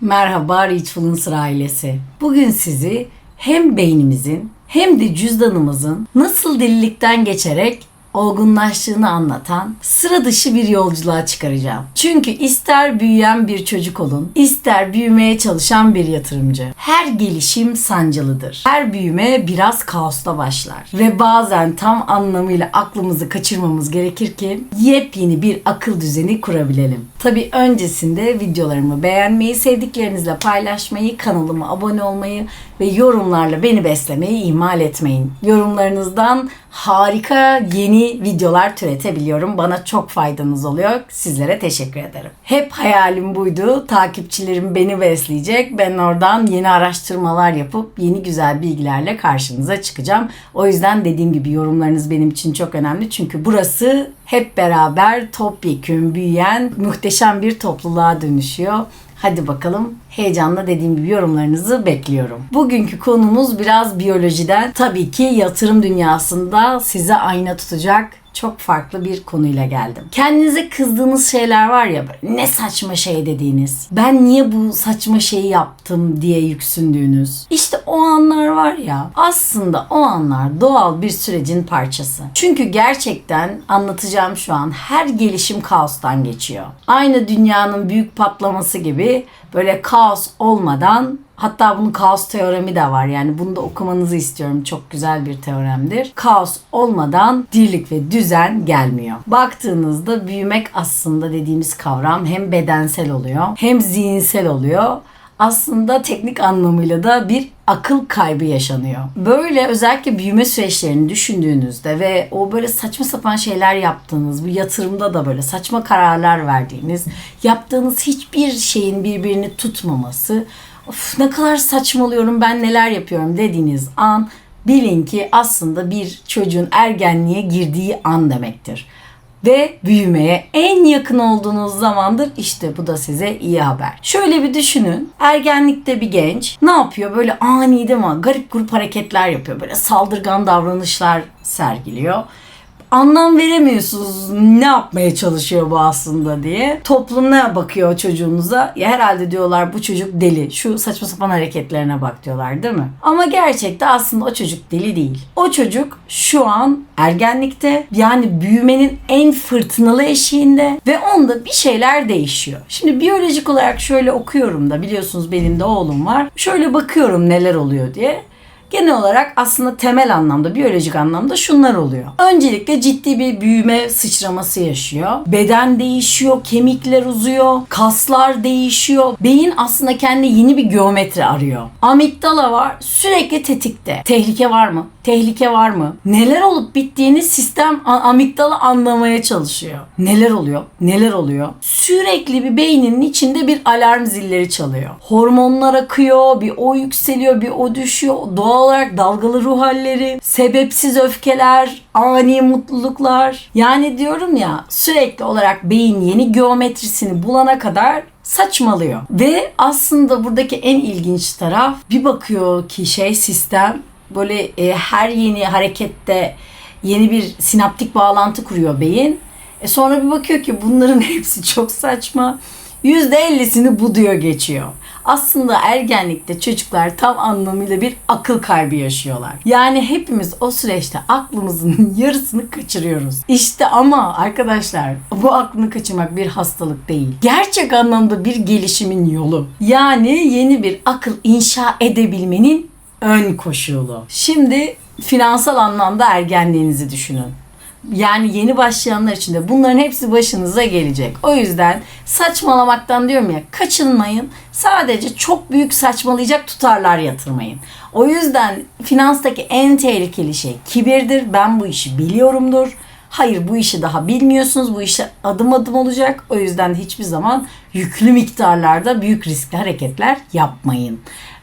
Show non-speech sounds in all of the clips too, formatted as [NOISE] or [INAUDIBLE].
Merhaba Richfluencer ailesi. Bugün sizi hem beynimizin hem de cüzdanımızın nasıl delilikten geçerek olgunlaştığını anlatan sıra dışı bir yolculuğa çıkaracağım. Çünkü ister büyüyen bir çocuk olun, ister büyümeye çalışan bir yatırımcı. Her gelişim sancılıdır. Her büyüme biraz kaosta başlar. Ve bazen tam anlamıyla aklımızı kaçırmamız gerekir ki yepyeni bir akıl düzeni kurabilelim. Tabi öncesinde videolarımı beğenmeyi, sevdiklerinizle paylaşmayı, kanalıma abone olmayı ve yorumlarla beni beslemeyi ihmal etmeyin. Yorumlarınızdan harika yeni videolar türetebiliyorum. Bana çok faydanız oluyor. Sizlere teşekkür ederim. Hep hayalim buydu. Takipçilerim beni besleyecek. Ben oradan yeni araştırmalar yapıp yeni güzel bilgilerle karşınıza çıkacağım. O yüzden dediğim gibi yorumlarınız benim için çok önemli. Çünkü burası hep beraber topyekün büyüyen muhteşem bir topluluğa dönüşüyor. Hadi bakalım heyecanla dediğim gibi yorumlarınızı bekliyorum. Bugünkü konumuz biraz biyolojiden. Tabii ki yatırım dünyasında size ayna tutacak çok farklı bir konuyla geldim. Kendinize kızdığınız şeyler var ya ne saçma şey dediğiniz. Ben niye bu saçma şeyi yaptım diye yüksündüğünüz. İşte o anlar var ya aslında o anlar doğal bir sürecin parçası. Çünkü gerçekten anlatacağım şu an her gelişim kaostan geçiyor. Aynı dünyanın büyük patlaması gibi böyle kaos olmadan Hatta bunun kaos teoremi de var. Yani bunu da okumanızı istiyorum. Çok güzel bir teoremdir. Kaos olmadan dirlik ve düzen gelmiyor. Baktığınızda büyümek aslında dediğimiz kavram hem bedensel oluyor hem zihinsel oluyor aslında teknik anlamıyla da bir akıl kaybı yaşanıyor. Böyle özellikle büyüme süreçlerini düşündüğünüzde ve o böyle saçma sapan şeyler yaptığınız, bu yatırımda da böyle saçma kararlar verdiğiniz, yaptığınız hiçbir şeyin birbirini tutmaması, of ne kadar saçmalıyorum ben neler yapıyorum dediğiniz an bilin ki aslında bir çocuğun ergenliğe girdiği an demektir ve büyümeye en yakın olduğunuz zamandır işte bu da size iyi haber. Şöyle bir düşünün. Ergenlikte bir genç ne yapıyor? Böyle ani değil mi? Garip grup hareketler yapıyor. Böyle saldırgan davranışlar sergiliyor anlam veremiyorsunuz ne yapmaya çalışıyor bu aslında diye. Toplum ne bakıyor çocuğunuza? Ya herhalde diyorlar bu çocuk deli. Şu saçma sapan hareketlerine bak diyorlar değil mi? Ama gerçekte aslında o çocuk deli değil. O çocuk şu an ergenlikte yani büyümenin en fırtınalı eşiğinde ve onda bir şeyler değişiyor. Şimdi biyolojik olarak şöyle okuyorum da biliyorsunuz benim de oğlum var. Şöyle bakıyorum neler oluyor diye. Genel olarak aslında temel anlamda, biyolojik anlamda şunlar oluyor. Öncelikle ciddi bir büyüme sıçraması yaşıyor. Beden değişiyor, kemikler uzuyor, kaslar değişiyor. Beyin aslında kendi yeni bir geometri arıyor. Amigdala var, sürekli tetikte. Tehlike var mı? Tehlike var mı? Neler olup bittiğini sistem amigdala anlamaya çalışıyor. Neler oluyor? Neler oluyor? Sürekli bir beyninin içinde bir alarm zilleri çalıyor. Hormonlar akıyor, bir o yükseliyor, bir o düşüyor. Doğal olarak dalgalı ruh halleri, sebepsiz öfkeler, ani mutluluklar. Yani diyorum ya sürekli olarak beyin yeni geometrisini bulana kadar saçmalıyor. Ve aslında buradaki en ilginç taraf bir bakıyor ki şey sistem böyle e, her yeni harekette yeni bir sinaptik bağlantı kuruyor beyin. E sonra bir bakıyor ki bunların [LAUGHS] hepsi çok saçma. %50'sini bu diyor geçiyor. Aslında ergenlikte çocuklar tam anlamıyla bir akıl kaybı yaşıyorlar. Yani hepimiz o süreçte aklımızın [LAUGHS] yarısını kaçırıyoruz. İşte ama arkadaşlar bu aklını kaçırmak bir hastalık değil. Gerçek anlamda bir gelişimin yolu. Yani yeni bir akıl inşa edebilmenin ön koşulu. Şimdi finansal anlamda ergenliğinizi düşünün. Yani yeni başlayanlar için de bunların hepsi başınıza gelecek. O yüzden saçmalamaktan diyorum ya kaçınmayın. Sadece çok büyük saçmalayacak tutarlar yatırmayın. O yüzden finanstaki en tehlikeli şey kibirdir. Ben bu işi biliyorumdur. Hayır bu işi daha bilmiyorsunuz. Bu işe adım adım olacak. O yüzden hiçbir zaman yüklü miktarlarda büyük riskli hareketler yapmayın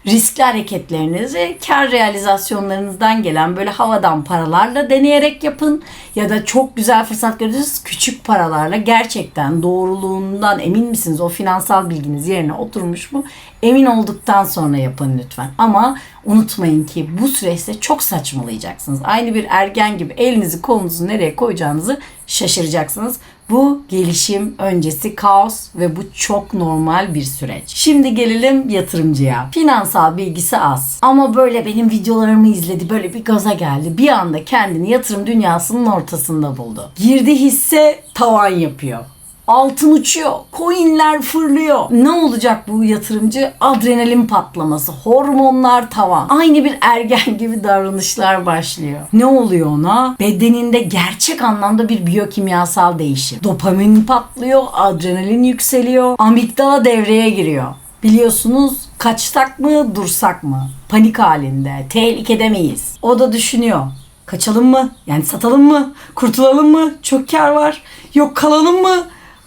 riskli hareketlerinizi kar realizasyonlarınızdan gelen böyle havadan paralarla deneyerek yapın. Ya da çok güzel fırsat görürsünüz küçük paralarla gerçekten doğruluğundan emin misiniz? O finansal bilginiz yerine oturmuş mu? Emin olduktan sonra yapın lütfen. Ama unutmayın ki bu süreçte çok saçmalayacaksınız. Aynı bir ergen gibi elinizi kolunuzu nereye koyacağınızı şaşıracaksınız Bu gelişim öncesi kaos ve bu çok normal bir süreç. Şimdi gelelim yatırımcıya. Finansal bilgisi az ama böyle benim videolarımı izledi, böyle bir gaza geldi. Bir anda kendini yatırım dünyasının ortasında buldu. Girdi hisse tavan yapıyor. Altın uçuyor, coinler fırlıyor. Ne olacak bu yatırımcı? Adrenalin patlaması, hormonlar tavan. Aynı bir ergen [LAUGHS] gibi davranışlar başlıyor. Ne oluyor ona? Bedeninde gerçek anlamda bir biyokimyasal değişim. Dopamin patlıyor, adrenalin yükseliyor, amigdala devreye giriyor. Biliyorsunuz kaçsak mı dursak mı? Panik halinde, tehlikede miyiz? O da düşünüyor. Kaçalım mı? Yani satalım mı? Kurtulalım mı? Çok kar var. Yok kalalım mı?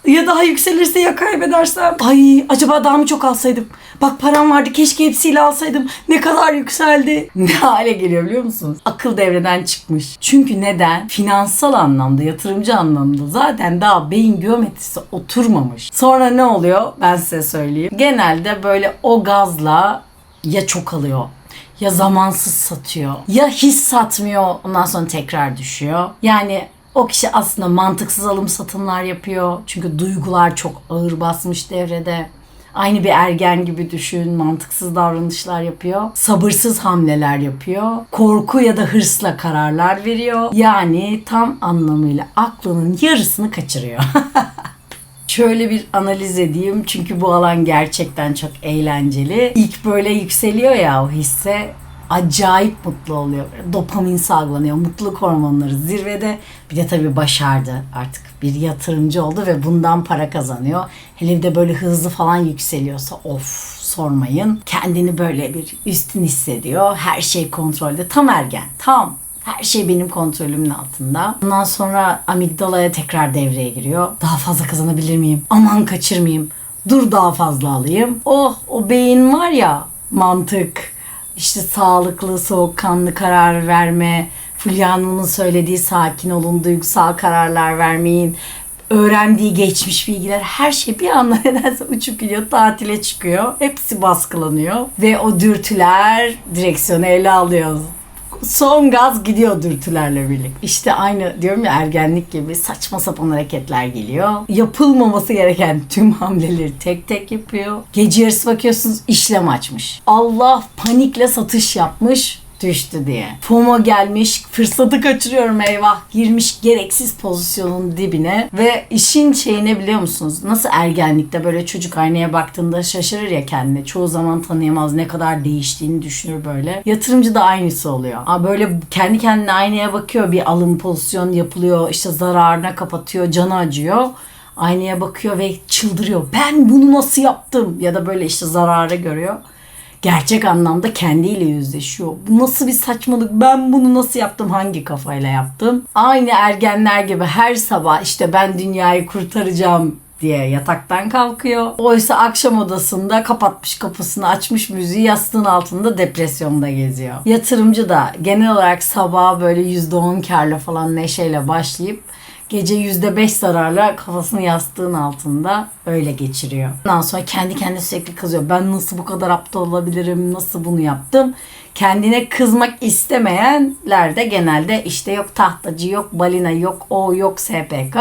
Ya daha yükselirse ya kaybedersem? Ay acaba daha mı çok alsaydım? Bak param vardı keşke hepsiyle alsaydım. Ne kadar yükseldi. [LAUGHS] Ne hale geliyor biliyor musunuz? Akıl devreden çıkmış. Çünkü neden? Finansal anlamda, yatırımcı anlamda zaten daha beyin geometrisi oturmamış. Sonra ne oluyor? Ben size söyleyeyim. Genelde böyle o gazla ya çok alıyor ya zamansız satıyor ya his satmıyor ondan sonra tekrar düşüyor. Yani o kişi aslında mantıksız alım satımlar yapıyor. Çünkü duygular çok ağır basmış devrede. Aynı bir ergen gibi düşün, mantıksız davranışlar yapıyor. Sabırsız hamleler yapıyor. Korku ya da hırsla kararlar veriyor. Yani tam anlamıyla aklının yarısını kaçırıyor. [LAUGHS] Şöyle bir analiz edeyim çünkü bu alan gerçekten çok eğlenceli. İlk böyle yükseliyor ya o hisse acayip mutlu oluyor. Dopamin salgılanıyor. Mutluluk hormonları zirvede. Bir de tabii başardı. Artık bir yatırımcı oldu ve bundan para kazanıyor. Hele bir de böyle hızlı falan yükseliyorsa of sormayın. Kendini böyle bir üstün hissediyor. Her şey kontrolde. Tam ergen. Tam. Her şey benim kontrolümün altında. Ondan sonra amigdalaya tekrar devreye giriyor. Daha fazla kazanabilir miyim? Aman kaçırmayayım. Dur daha fazla alayım. Oh o beyin var ya mantık işte sağlıklı, soğukkanlı karar verme, Fulya söylediği sakin olun, duygusal kararlar vermeyin, öğrendiği geçmiş bilgiler her şey bir anda [LAUGHS] nedense uçup gidiyor, tatile çıkıyor. Hepsi baskılanıyor ve o dürtüler direksiyonu ele alıyor son gaz gidiyor dürtülerle birlikte. İşte aynı diyorum ya ergenlik gibi saçma sapan hareketler geliyor. Yapılmaması gereken tüm hamleleri tek tek yapıyor. Gece yarısı bakıyorsunuz işlem açmış. Allah panikle satış yapmış düştü diye. FOMO gelmiş, fırsatı kaçırıyorum eyvah. Girmiş gereksiz pozisyonun dibine ve işin şeyini biliyor musunuz? Nasıl ergenlikte böyle çocuk aynaya baktığında şaşırır ya kendine. Çoğu zaman tanıyamaz ne kadar değiştiğini düşünür böyle. Yatırımcı da aynısı oluyor. Aa, böyle kendi kendine aynaya bakıyor bir alım pozisyon yapılıyor. işte zararına kapatıyor, canı acıyor aynaya bakıyor ve çıldırıyor. Ben bunu nasıl yaptım? Ya da böyle işte zararı görüyor gerçek anlamda kendiyle yüzleşiyor. Bu nasıl bir saçmalık? Ben bunu nasıl yaptım? Hangi kafayla yaptım? Aynı ergenler gibi her sabah işte ben dünyayı kurtaracağım diye yataktan kalkıyor. Oysa akşam odasında kapatmış kapısını açmış müziği yastığın altında depresyonda geziyor. Yatırımcı da genel olarak sabah böyle %10 karla falan neşeyle başlayıp gece %5 zararla kafasını yastığın altında öyle geçiriyor. Ondan sonra kendi kendine sürekli kızıyor. Ben nasıl bu kadar aptal olabilirim? Nasıl bunu yaptım? Kendine kızmak istemeyenler de genelde işte yok tahtacı, yok balina, yok o, yok SPK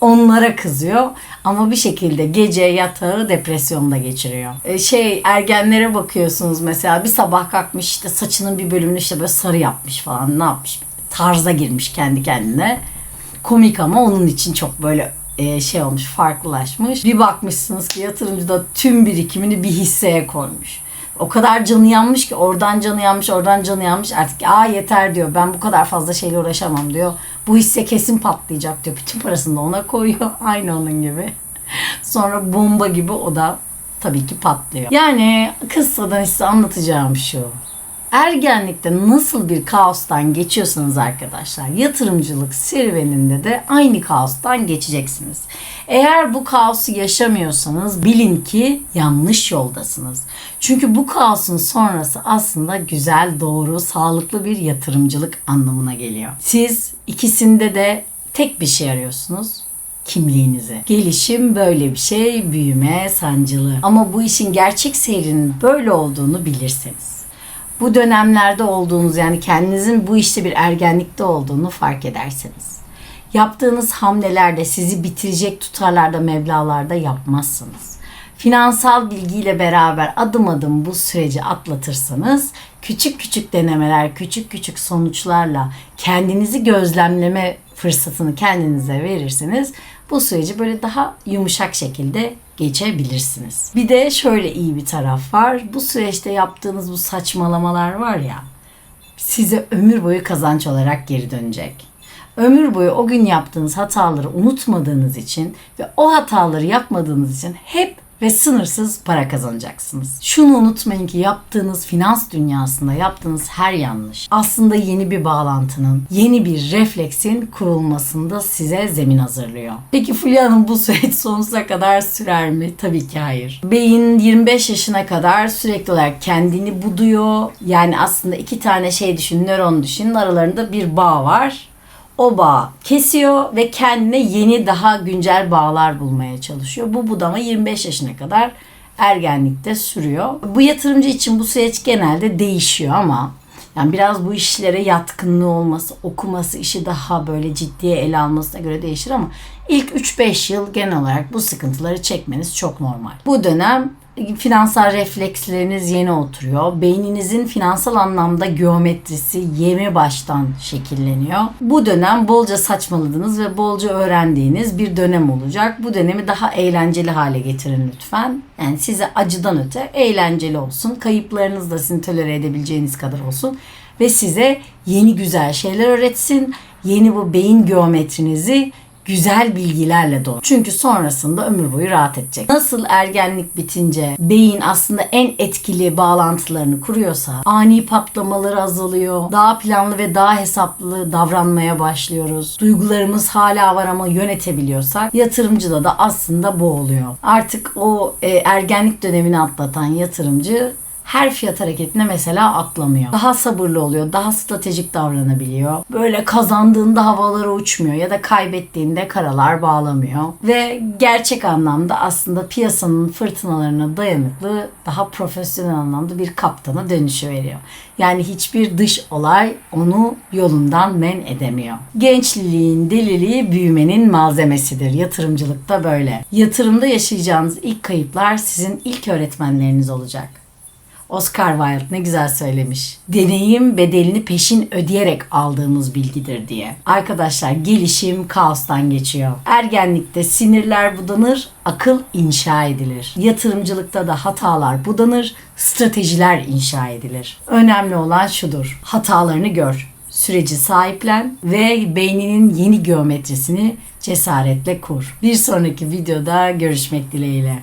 onlara kızıyor ama bir şekilde gece yatağı depresyonda geçiriyor. E şey ergenlere bakıyorsunuz mesela bir sabah kalkmış işte saçının bir bölümünü işte böyle sarı yapmış falan ne yapmış tarza girmiş kendi kendine komik ama onun için çok böyle e, şey olmuş, farklılaşmış. Bir bakmışsınız ki yatırımcı da tüm birikimini bir hisseye koymuş. O kadar canı yanmış ki oradan canı yanmış, oradan canı yanmış. Artık aa yeter diyor. Ben bu kadar fazla şeyle uğraşamam diyor. Bu hisse kesin patlayacak diyor. Bütün parasını da ona koyuyor. [LAUGHS] Aynı onun gibi. Sonra bomba gibi o da tabii ki patlıyor. Yani kıssadan size anlatacağım şu ergenlikte nasıl bir kaostan geçiyorsanız arkadaşlar yatırımcılık serüveninde de aynı kaostan geçeceksiniz. Eğer bu kaosu yaşamıyorsanız bilin ki yanlış yoldasınız. Çünkü bu kaosun sonrası aslında güzel, doğru, sağlıklı bir yatırımcılık anlamına geliyor. Siz ikisinde de tek bir şey arıyorsunuz kimliğinizi. Gelişim böyle bir şey, büyüme sancılı. Ama bu işin gerçek seyrinin böyle olduğunu bilirseniz bu dönemlerde olduğunuz yani kendinizin bu işte bir ergenlikte olduğunu fark ederseniz Yaptığınız hamlelerde sizi bitirecek tutarlarda, meblalarda yapmazsınız. Finansal bilgiyle beraber adım adım bu süreci atlatırsanız küçük küçük denemeler, küçük küçük sonuçlarla kendinizi gözlemleme fırsatını kendinize verirsiniz. Bu süreci böyle daha yumuşak şekilde geçebilirsiniz. Bir de şöyle iyi bir taraf var. Bu süreçte yaptığınız bu saçmalamalar var ya size ömür boyu kazanç olarak geri dönecek. Ömür boyu o gün yaptığınız hataları unutmadığınız için ve o hataları yapmadığınız için hep ve sınırsız para kazanacaksınız. Şunu unutmayın ki yaptığınız finans dünyasında yaptığınız her yanlış aslında yeni bir bağlantının, yeni bir refleksin kurulmasında size zemin hazırlıyor. Peki Fulya Hanım bu süreç sonsuza kadar sürer mi? Tabii ki hayır. Beyin 25 yaşına kadar sürekli olarak kendini buduyor. Yani aslında iki tane şey düşün, nöron düşünün. Aralarında bir bağ var o bağ kesiyor ve kendine yeni daha güncel bağlar bulmaya çalışıyor. Bu budama 25 yaşına kadar ergenlikte sürüyor. Bu yatırımcı için bu süreç genelde değişiyor ama yani biraz bu işlere yatkınlığı olması, okuması, işi daha böyle ciddiye ele almasına göre değişir ama ilk 3-5 yıl genel olarak bu sıkıntıları çekmeniz çok normal. Bu dönem finansal refleksleriniz yeni oturuyor. Beyninizin finansal anlamda geometrisi yeni baştan şekilleniyor. Bu dönem bolca saçmaladığınız ve bolca öğrendiğiniz bir dönem olacak. Bu dönemi daha eğlenceli hale getirin lütfen. Yani size acıdan öte eğlenceli olsun. Kayıplarınız da sizin tolere edebileceğiniz kadar olsun. Ve size yeni güzel şeyler öğretsin. Yeni bu beyin geometrinizi güzel bilgilerle dolu. Çünkü sonrasında ömür boyu rahat edecek. Nasıl ergenlik bitince beyin aslında en etkili bağlantılarını kuruyorsa ani patlamaları azalıyor. Daha planlı ve daha hesaplı davranmaya başlıyoruz. Duygularımız hala var ama yönetebiliyorsak yatırımcıda da aslında bu oluyor. Artık o e, ergenlik dönemini atlatan yatırımcı her fiyat hareketine mesela atlamıyor. Daha sabırlı oluyor, daha stratejik davranabiliyor. Böyle kazandığında havalara uçmuyor ya da kaybettiğinde karalar bağlamıyor. Ve gerçek anlamda aslında piyasanın fırtınalarına dayanıklı, daha profesyonel anlamda bir kaptana dönüşü veriyor. Yani hiçbir dış olay onu yolundan men edemiyor. Gençliliğin deliliği büyümenin malzemesidir. Yatırımcılıkta böyle. Yatırımda yaşayacağınız ilk kayıplar sizin ilk öğretmenleriniz olacak. Oscar Wilde ne güzel söylemiş. Deneyim bedelini peşin ödeyerek aldığımız bilgidir diye. Arkadaşlar gelişim kaostan geçiyor. Ergenlikte sinirler budanır, akıl inşa edilir. Yatırımcılıkta da hatalar budanır, stratejiler inşa edilir. Önemli olan şudur. Hatalarını gör süreci sahiplen ve beyninin yeni geometrisini cesaretle kur. Bir sonraki videoda görüşmek dileğiyle.